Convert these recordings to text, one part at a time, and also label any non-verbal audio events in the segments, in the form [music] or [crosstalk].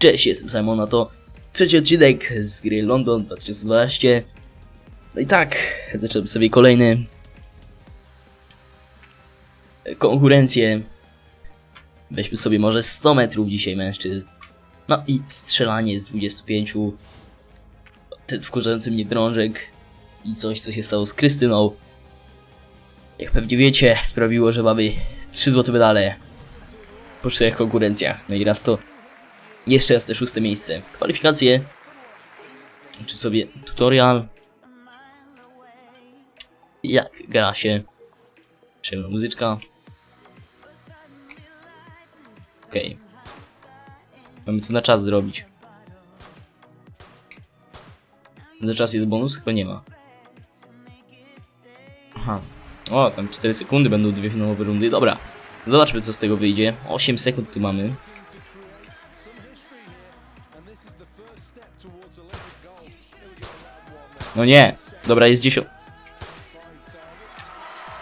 Cześć, jestem Simon, a to trzeci odcinek z gry London 2012. No i tak, zacząłem sobie kolejny konkurencję. Weźmy sobie może 100 metrów dzisiaj mężczyzn. No i strzelanie z 25. Ten wkurzający mnie drążek i coś, co się stało z Krystyną. Jak pewnie wiecie, sprawiło, że mamy 3 złote medale po czterech konkurencjach. No i raz to jeszcze raz te szóste miejsce. Kwalifikacje. Czy sobie tutorial. Jak gra się. Przyjemna muzyczka. Okej. Mamy to na czas zrobić. Za czas jest bonus? Chyba nie ma. Aha. O, tam 4 sekundy będą dwie finałowe rundy. Dobra. Zobaczmy co z tego wyjdzie. 8 sekund tu mamy. No nie. Dobra, jest 10.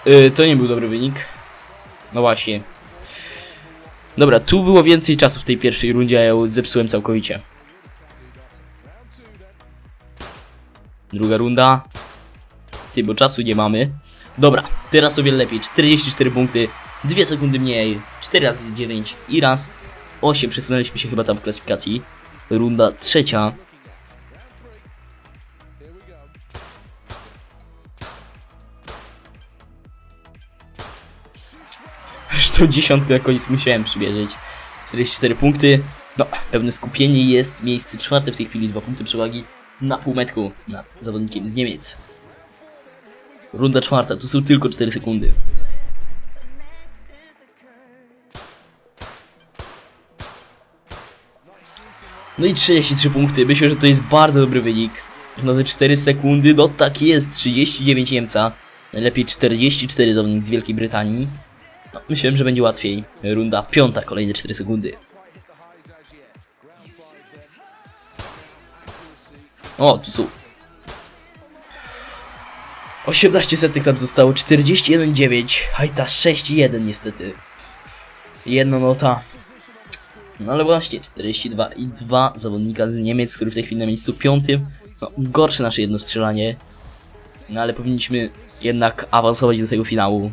Yy, to nie był dobry wynik. No właśnie. Dobra, tu było więcej czasu w tej pierwszej rundzie, a ja ją zepsułem całkowicie. Druga runda. Ty, bo czasu nie mamy. Dobra, teraz wiele lepiej. 44 punkty, 2 sekundy mniej, 4 razy 9 i raz 8. Przesunęliśmy się chyba tam w klasyfikacji. Runda trzecia. Już tą dziesiątkę na koniec musiałem przybierzyć. 44 punkty. No, pełne skupienie jest. Miejsce czwarte w tej chwili, 2 punkty przewagi na półmetku nad zawodnikiem z Niemiec. Runda czwarta, tu są tylko 4 sekundy. No i 33 punkty. Myślę, że to jest bardzo dobry wynik. No te 4 sekundy, no tak jest. 39 Niemca. Najlepiej 44 zawodnik z Wielkiej Brytanii. No, myślałem, że będzie łatwiej. Runda piąta, kolejne 4 sekundy. O, tu są. 18 setnych tam zostało, 41,9. Hajta 6,1 niestety. Jedna nota. No ale właśnie, 42 i 2 zawodnika z Niemiec, który w tej chwili na miejscu piątym. No, gorsze nasze jedno strzelanie. No ale powinniśmy jednak awansować do tego finału.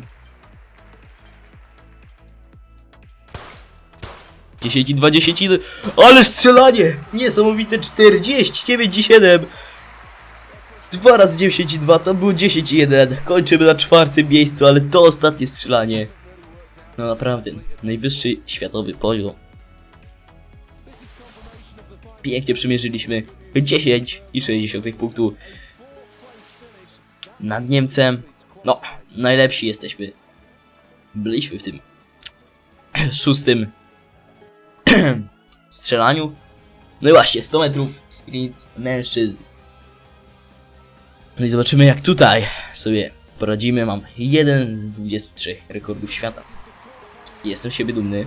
10 i 2, 10 i... Ależ strzelanie! Niesamowite 49 i 7! 2 razy 10 i 2 to było 10 i 1. Kończymy na czwartym miejscu, ale to ostatnie strzelanie. No naprawdę, najwyższy światowy poziom. Pięknie przymierzyliśmy 10 i 60 punktów nad Niemcem. No, najlepsi jesteśmy. Byliśmy w tym szóstym [clears throat] strzelaniu. No i właśnie, 100 metrów sprint mężczyzn. No i zobaczymy jak tutaj sobie poradzimy. Mam jeden z 23 rekordów świata. Jestem siebie dumny.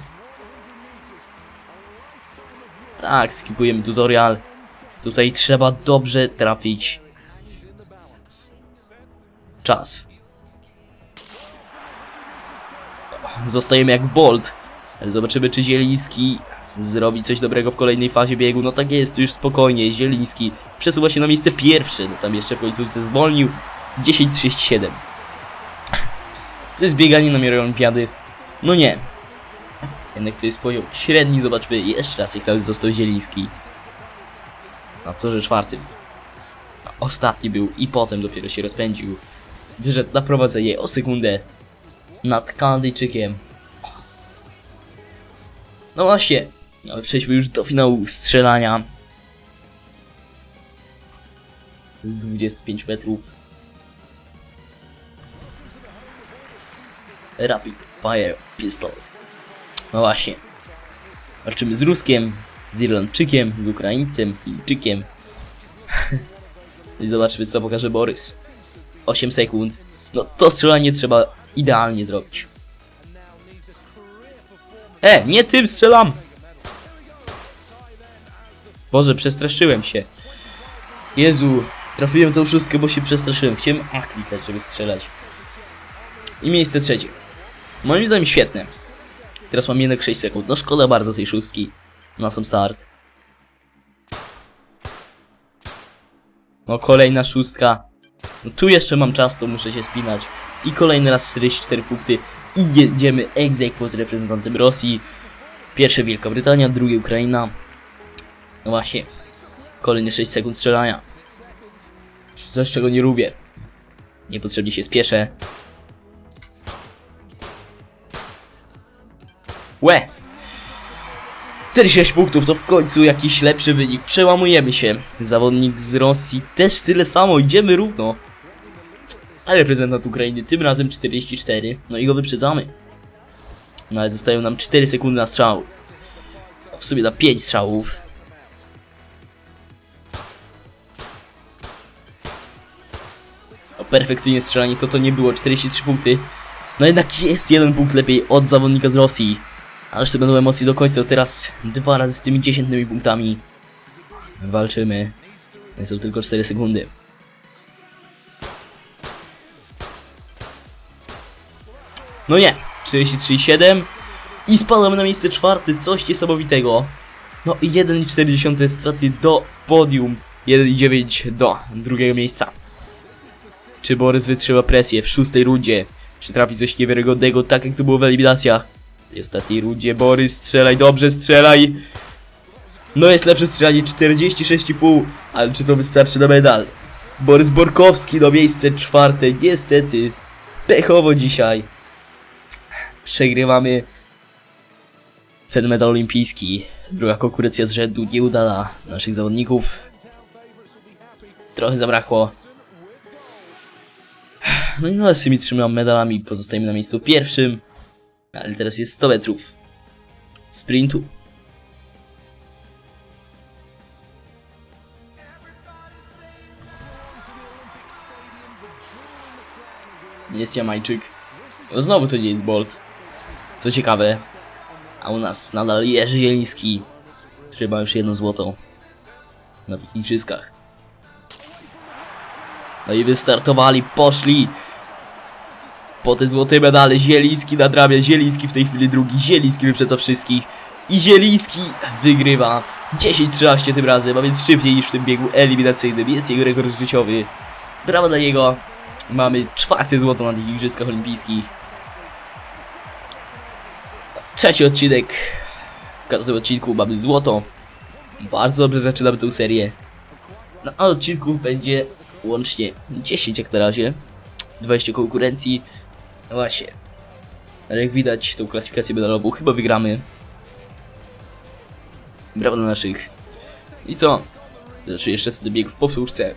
Tak, skipujemy tutorial. Tutaj trzeba dobrze trafić czas. Zostajemy jak Bolt. Zobaczymy, czy Zieliński zrobi coś dobrego w kolejnej fazie biegu. No tak jest, tu już spokojnie. Zieliński przesuwa się na miejsce pierwsze. No tam jeszcze w końcówce zwolnił. 10.37. To jest bieganie na miarę olimpiady? No nie. Jednak to jest poziom średni. Zobaczmy jeszcze raz, jak tam został Zieliński. Na torze czwartym. A ostatni był i potem dopiero się rozpędził. Wyszedł na prowadzenie o sekundę nad Kanadyjczykiem. No właśnie, ale przejdźmy już do finału strzelania. Z 25 metrów. Rapid Fire Pistol. No właśnie. Walczymy z Ruskiem, z Irlandczykiem, z Ukraińcem, Chińczykiem. [laughs] I zobaczmy co pokaże Borys. 8 sekund. No to strzelanie trzeba idealnie zrobić. E, nie tym strzelam! Boże, przestraszyłem się. Jezu, trafiłem tą szóstkę, bo się przestraszyłem. Chciałem A klikać, żeby strzelać. I miejsce trzecie. Moim zdaniem świetne. Teraz mam jednak 6 sekund. No szkoda bardzo tej szóstki na sam start. No kolejna szóstka. No tu jeszcze mam czas, to muszę się spinać. I kolejny raz 44 punkty. I jedziemy ex z reprezentantem Rosji. Pierwsze Wielka Brytania, drugie Ukraina, no właśnie. Kolejne 6 sekund strzelania. Coś czego nie lubię. Niepotrzebnie się spieszę. Łe! 46 punktów to w końcu jakiś lepszy wynik. Przełamujemy się. Zawodnik z Rosji też tyle samo, idziemy równo. A reprezentant Ukrainy tym razem 44. No i go wyprzedzamy. No ale zostają nam 4 sekundy na strzał. W sumie na 5 strzałów. Perfekcyjnie strzelanie to to nie było 43 punkty. No jednak jest jeden punkt lepiej od zawodnika z Rosji. Ależ to będą emocje do końca. Teraz dwa razy z tymi 10 punktami walczymy. Są tylko 4 sekundy. No nie, 43,7 i spadamy na miejsce czwarte, coś niesamowitego. No i 1,4 straty do podium, 1,9 do drugiego miejsca. Czy Borys wytrzyma presję w szóstej rundzie? Czy trafi coś niewiarygodnego, tak jak to było w eliminacjach? W ostatniej rundzie Borys, strzelaj, dobrze strzelaj. No jest lepsze strzelanie 46,5, ale czy to wystarczy na medal? Borys Borkowski do miejsce czwarte, niestety. Pechowo dzisiaj. Przegrywamy ten medal olimpijski. Druga konkurencja z rzędu nieudana naszych zawodników. Trochę zabrakło. No i no, z tymi trzema medalami pozostajemy na miejscu pierwszym. Ale teraz jest 100 metrów sprintu. Jest Jamajczyk. No znowu to nie jest Bolt. Co ciekawe, a u nas nadal Jerzy Jeliński, który ma już jedno złoto na tych igrzyskach. No i wystartowali, poszli po te złote medale. Zieliński nadrabia, Zieliński w tej chwili drugi, Zieliński wyprzedza wszystkich. I Zieliński wygrywa 10-13 tym razem, a więc szybciej niż w tym biegu eliminacyjnym. Jest jego rekord życiowy. Brawo dla niego. Mamy czwarte złoto na tych igrzyskach olimpijskich. Trzeci odcinek. W każdym odcinku mamy złoto. Bardzo dobrze zaczynamy tę serię. Na odcinków będzie łącznie 10 jak na razie. 20 konkurencji. No właśnie. Ale jak widać, tą klasyfikację medalową chyba wygramy. Brawo dla naszych. I co? Znaczy jeszcze sobie bieg w powtórce.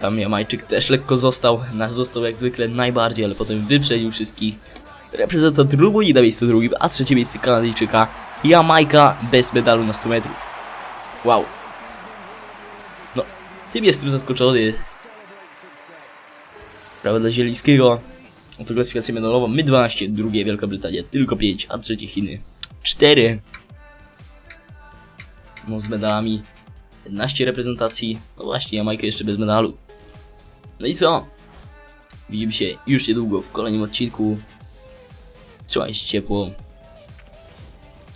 Tam Jamajczyk też lekko został. Nasz został jak zwykle najbardziej, ale potem wyprzedził wszystkich. Reprezentant Rumunii na miejscu drugim, a trzecie miejsce Kanadyjczyka. Jamajka bez medalu na 100 metrów. Wow. No, tym jestem zaskoczony. Prawo dla Zielińskiego. Oto klasyfikację medalową. My 12, drugie Wielka Brytania tylko 5, a trzecie Chiny 4. No z medalami 11 reprezentacji. No właśnie, Jamajka jeszcze bez medalu. No i co? Widzimy się już niedługo w kolejnym odcinku. Trzymajcie się ciepło.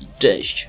I cześć!